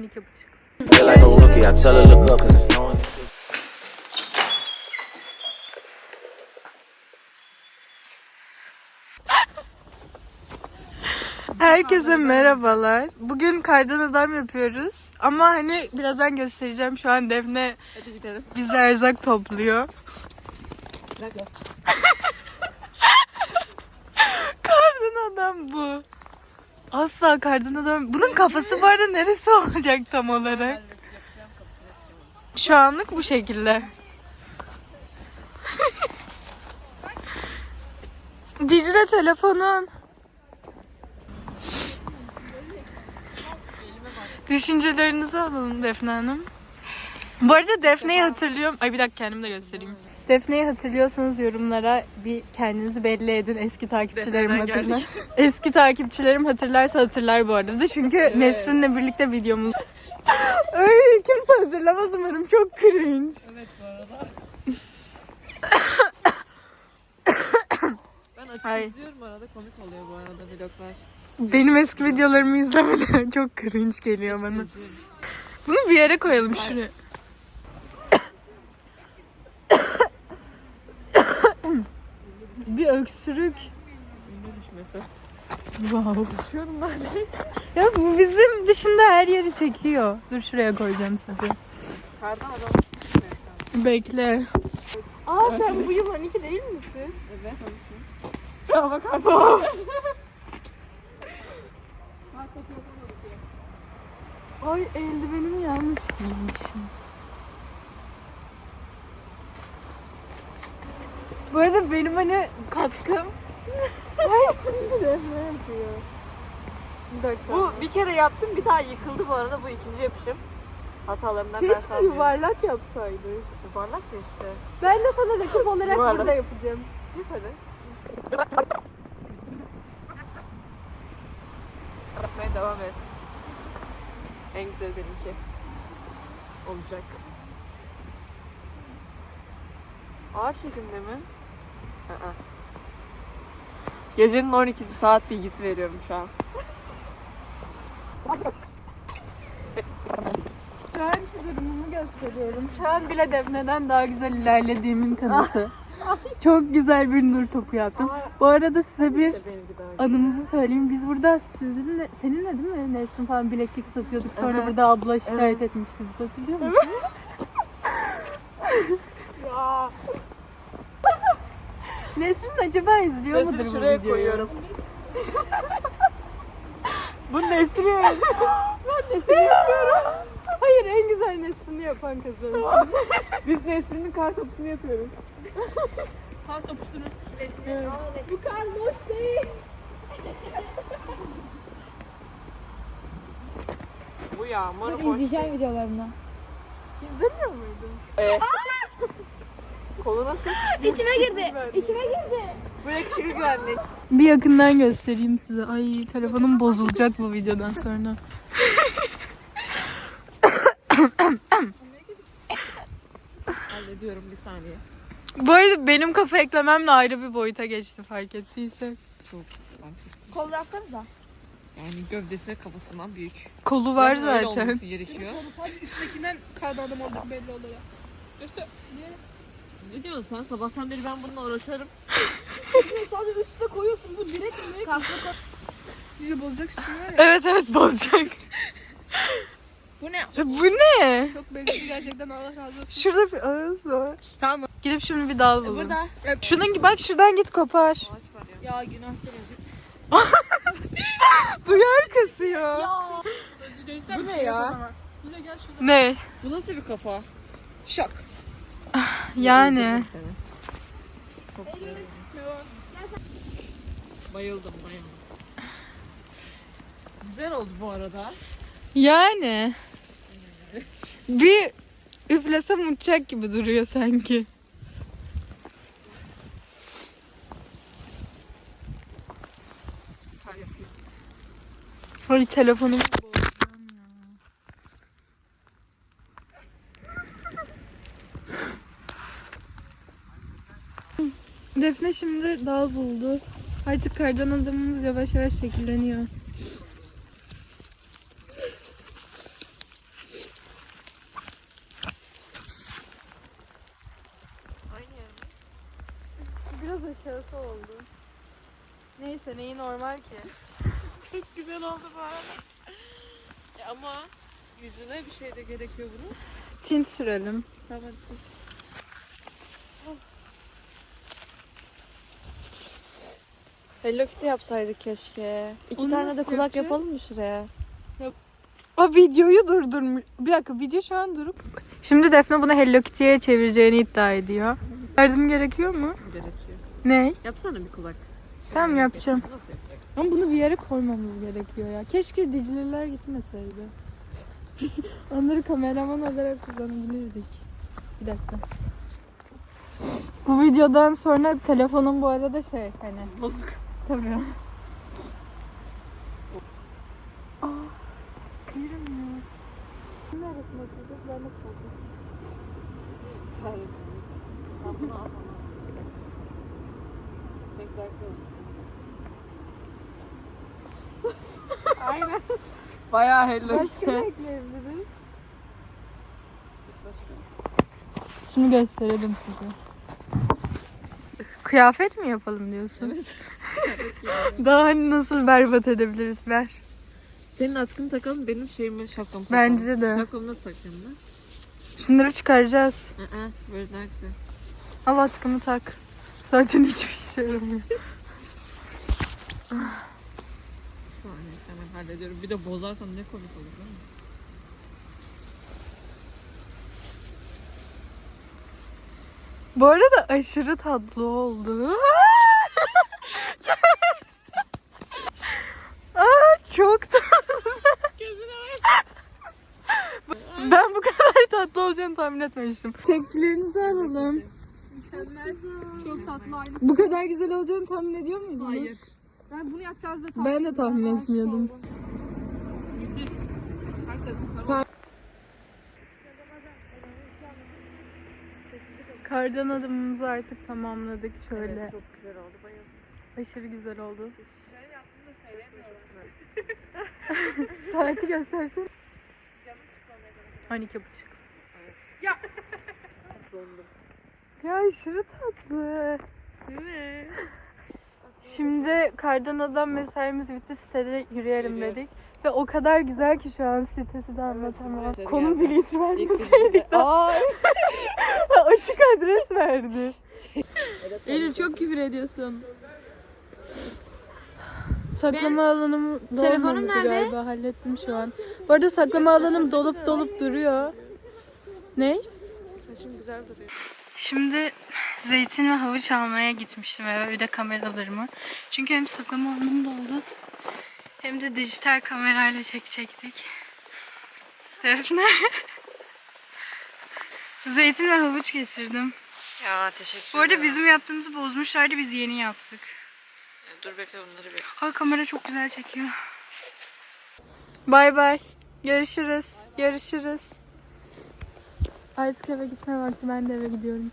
12 buçuk. Feel like a rookie, I tell her look up cause it's snowing. Herkese merhabalar. Bugün kardan adam yapıyoruz. Ama hani birazdan göstereceğim. Şu an Defne bize erzak topluyor. kardan adam bu. Asla kardan adam. Bunun kafası bu arada neresi olacak tam olarak? Şu anlık bu şekilde. Dicle telefonun. Düşüncelerinizi alalım Defne Hanım. Bu arada Defne'yi hatırlıyorum. Ay bir dakika kendim de göstereyim. Defne'yi hatırlıyorsanız yorumlara bir kendinizi belli edin. Eski takipçilerim Defne'den hatırlar. geldik. Eski takipçilerim hatırlarsa hatırlar bu arada. Çünkü Nesrin'le birlikte videomuz. Ay kimse hatırlamaz umarım. Çok cringe. Evet bu arada. ben açıp Ay. izliyorum arada komik oluyor bu arada vloglar. Benim eski videolarımı izlemeden çok cringe geliyor bana. İzliyorum. Bunu bir yere koyalım şuraya. Bir öksürük. Ünlü düşmesi. Wow. Düşüyorum ben. Yalnız bu bizim dışında her yeri çekiyor. Dur şuraya koyacağım sizi. Kardan adam. Bekle. Aa sen bu yıl 12 değil misin? Evet. Ama kardan. Ay eldivenimi yanlış giymişim. Bu arada benim hani katkım hepsini de Defne yapıyor. Bu bir kere yaptım bir daha yıkıldı bu arada bu ikinci yapışım. Hatalarımdan ders Keşke almıyorum. yuvarlak yapsaydı. Yuvarlak ya işte. Ben de sana rakip olarak Yuvarlak. burada yapacağım. Yap hadi. Yapmaya devam et. En güzel benimki. Olacak. Ağır çekimde mi? Aa. Gecenin 12'si saat bilgisi veriyorum şu an. Şu an şu durumumu gösteriyorum. Şu an bile Defne'den daha güzel ilerlediğimin kanıtı. Çok güzel bir nur topu yaptım. Bu arada size bir anımızı söyleyeyim. Biz burada sizinle, seninle değil mi Nesrin falan bileklik satıyorduk. Sonra Evet. burada abla şikayet etmişti. Biz hatırlıyor musun? Ya. Nesrin acaba izliyor mudur Nesri bu şuraya videoyu? koyuyorum. Bu Nesri. Hayır en güzel Nesrin'i yapan kazanır. Biz Nesrin'in kar topusunu yapıyoruz. kar topusunu. bu kar boş değil. Bu yağmur Dur boş. izleyeceğim videolarını. İzlemiyor muydun? Kolu nasıl? İçime girdi. İçime girdi. Bu yakışıklı güvenlik. Bir yakından göstereyim size. Ay telefonum bozulacak bu videodan sonra. Hallediyorum bir saniye. Bu arada benim kafa eklememle ayrı bir boyuta geçti fark ettiysen. Çok Kol yapsanıza. Yani gövdesi kafasından büyük. Kolu var Zaten öyle olması gerekiyor. Sadece üstündekinden kardan adam olduğu belli oluyor. Yoksa Ne diyorsun sen? Sabahtan beri ben bununla uğraşıyorum. sadece üstüne koyuyorsun bu direkt direkt Kaslı bizi bozacak var ya. Evet evet bozacak. Bu ne? E, Bu ne? Çok benziyor gerçekten Allah razı olsun. Şurada bir ağız var. Tamam. Gidip şimdi bir dal bulun. Burada. Şunun gibi bak şuradan git kopar. Ya. Günah senin. Bu yer kasıyor. Ya. Bu ne ya? Bize gel. Ne? Bu nasıl bir kafa? Şak. Yani. Bayıldım bayıldım. Güzel oldu bu arada. Yani. Bir üflesem uçacak gibi duruyor sanki. Ay telefonum Defne şimdi dal buldu. Artık kardan adımımız yavaş yavaş şekilleniyor. Biraz aşağısı oldu. Neyse neyi normal ki. Çok güzel oldu bu arada. E ama yüzüne bir şey de gerekiyor bunun. Tint sürelim. Tamam sür. Hello Kitty yapsaydık keşke. İki Onu tane de nasıl kulak yapacağız? yapalım mı şuraya? O videoyu durdurmuş. Bir dakika video şu an durup. Şimdi Defne bunu Hello Kitty'ye çevireceğini iddia ediyor. Yardım gerekiyor mu? Gerekiyor. Ne? Yapsana bir kulak. Tamam yapacağım. Nasıl yapacaksın? Ama bunu bir yere koymamız gerekiyor ya. Keşke Dicle'liler gitmeseydi. Onları kameraman olarak kullanabilirdik. Bir dakika. Bu videodan sonra telefonum bu arada şey hani. Bozuk. Tabii. Aa, kıyırmıyor. Kimin arasına oturacağız? Ben de korkuyorum. Sen bunu al sana. Tekrar. Aynen. Bayağı Hello Başka ne ekleyebiliriz? Şimdi gösterelim size. Kıyafet mi yapalım diyorsun? Evet. Daha hani nasıl berbat edebiliriz ver. Senin atkını takalım, benim şeyimi şapkamı takalım. Bence de. Şapkamı nasıl takayım ben? Şunları çıkaracağız. Aa, böyle daha güzel. Al atkını tak. Zaten hiçbir işe yaramıyor. Bir saniye hemen hallediyorum. Bir de bozarsam ne komik olur değil mi? Bu arada aşırı tatlı oldu. Aa, çok tatlı. Ben bu kadar tatlı olacağını tahmin etmemiştim. Tepkilerinizi alalım. Çok tatlı aynı. Bu kadar güzel olacağını tahmin ediyor muydunuz? Hayır. Ben bunu yapacağız da Ben de tahmin etmiyordum. Müthiş. Kardan adımımızı artık tamamladık şöyle. Evet, çok güzel oldu. Bayıldım. Aşırı güzel oldu. Saati göstersin. 12 buçuk. Dondum. Ya aşırı tatlı. Şimdi kardan adam mesaimiz bitti sitede yürüyelim Yürüyoruz. dedik. Ve o kadar güzel ki şu an sitesi de anlatamam. evet, Konum bilgisi vermeseydik de Aa, açık adres verdi. Eylül çok küfür ediyorsun. Saklama alanım Telefonum nerede? galiba hallettim şu an. Bu arada saklama alanım dolup dolup duruyor. Ne? saçım güzel duruyor. Şimdi zeytin ve havuç almaya gitmiştim eve bir de kameralarımı. Çünkü hem saklama alanım doldu hem de dijital kamerayla çekecektik. Defne. zeytin ve havuç getirdim. Ya teşekkür Bu arada bizim yaptığımızı bozmuşlardı biz yeni yaptık. Dur bekle bunları bir. Ay kamera çok güzel çekiyor. Bay bay. Görüşürüz. Görüşürüz. Artık eve gitme vakti ben de eve gidiyorum.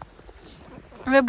Ve bu